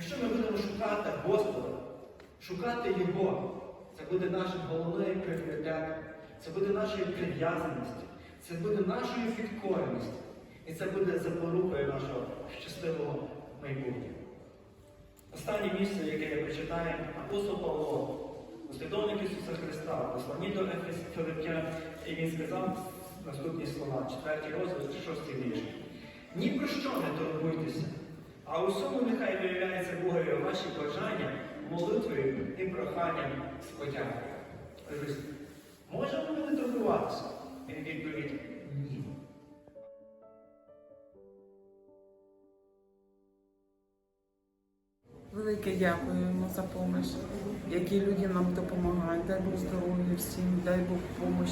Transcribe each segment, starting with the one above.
Якщо ми будемо шукати Господа, шукати Його, це буде нашим головним пріоритетом, це буде нашою прив'язаністю, це буде нашою підкореністю. І це буде запорукою нашого щасливого майбутнього. Останнє місце, яке я прочитаю, апостол Павло, послідовник Ісуса Христа, послані до Филип'ян, і він сказав наступні слова, 4 розділ, 6 вірш. Ні про що не турбуйтеся, а у всьому нехай виявляється Богові ваші бажання, молитвою і проханням з подякою. Можемо ми не турбуватися? Він відповідь ні. Велике дякуємо за допомогу, які люди нам допомагають. Дай Бог здоров'я всім, дай Бог допомоги,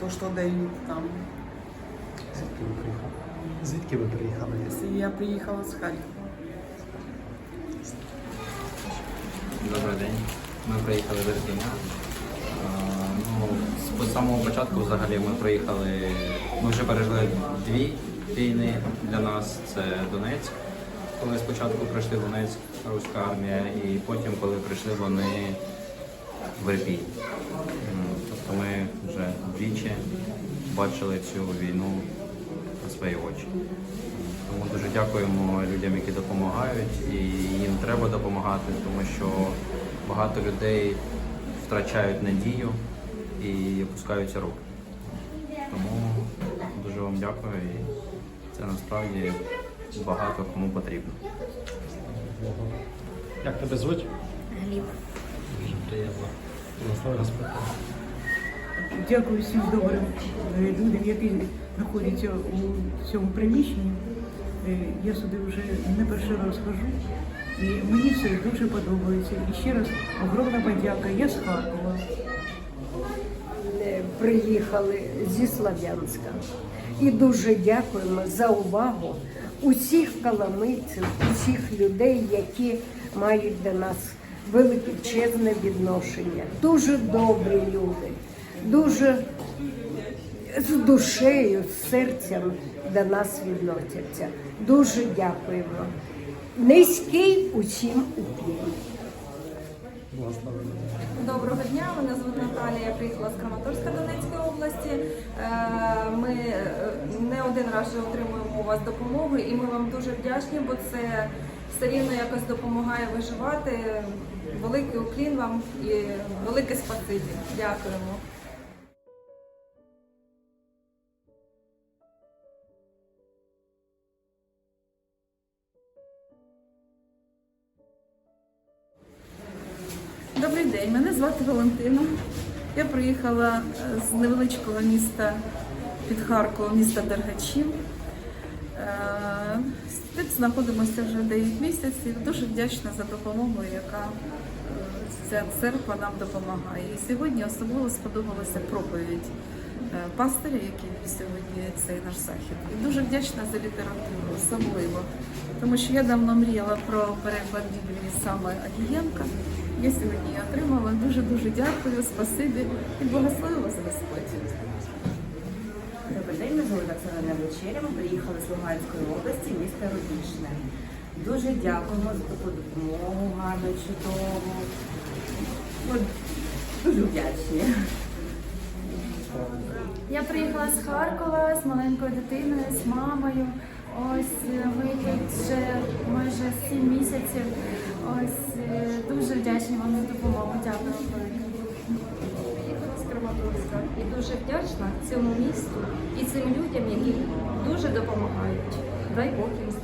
то, що дають там. Звідки ви приїхали? Я приїхала з Харкова. Добрий день. Ми приїхали з Ірпіня. Ну, з самого початку взагалі ми приїхали. Ми вже пережили дві війни для нас. Це Донецьк. Коли спочатку прийшли в Донецьк, руська армія, і потім, коли прийшли вони в Ірпінь. Тобто ми вже двічі бачили цю війну свої очі. Тому дуже дякуємо людям, які допомагають, і їм треба допомагати, тому що багато людей втрачають надію і опускаються руки. Тому дуже вам дякую і це насправді багато кому потрібно. Як тебе звуть? Гліб. Дуже приємно. Власне розпитати. Дякую всім добрим е, людям, які знаходяться у цьому приміщенні. Е, Я сюди вже не перший раз хожу. І мені все дуже подобається. І ще раз огромна подяка. Я з Харкова. Е, Приїхали зі Слов'янська. І дуже дякуємо за увагу усіх каламийців, усіх людей, які мають до нас величезне відношення. Дуже добрі люди, дуже з душею, з серцем до нас відносяться. Дуже дякуємо. Низький усім уклін. Доброго дня, мене звуть Наталія. Я приїхала з Краматорська Донецької області. Е, Ми е, не один раз отримуємо у вас допомогу, і ми вам дуже вдячні, бо це все рівно якось допомагає виживати. Великий уклін вам і велике спасибі. Дякуємо. Добрий день, мене звати Валентина. Я приїхала е, з невеличкого міста під Харковом, міста Дергачів. Е, Тут знаходимося вже 9 місяців. Дуже вдячна за допомогу, яка е, ця церква нам допомагає. І сьогодні особливо сподобалася проповідь пастиря, який сьогодні цей наш захід. І дуже вдячна за літературу, особливо. Тому що я давно мріяла про переклад Біблії саме Агієнка. Я сьогодні отримала. Дуже-дуже дякую, спасибі і благослови вас Господь. Добрий день, ми звуть Оксана Вечеря. Ми приїхали з Луганської області, міста Рубіжне. Дуже дякуємо за таку допомогу, гарну, чудову. От, дуже вдячні. Я приїхала з Харкова з маленькою дитиною, з мамою. Ось вихід ми тут майже сім місяців. Ось е, дуже вдячні вам за допомогу. Дякую і дуже вдячна цьому місту і цим людям, які дуже допомагають. Дай Бог їм.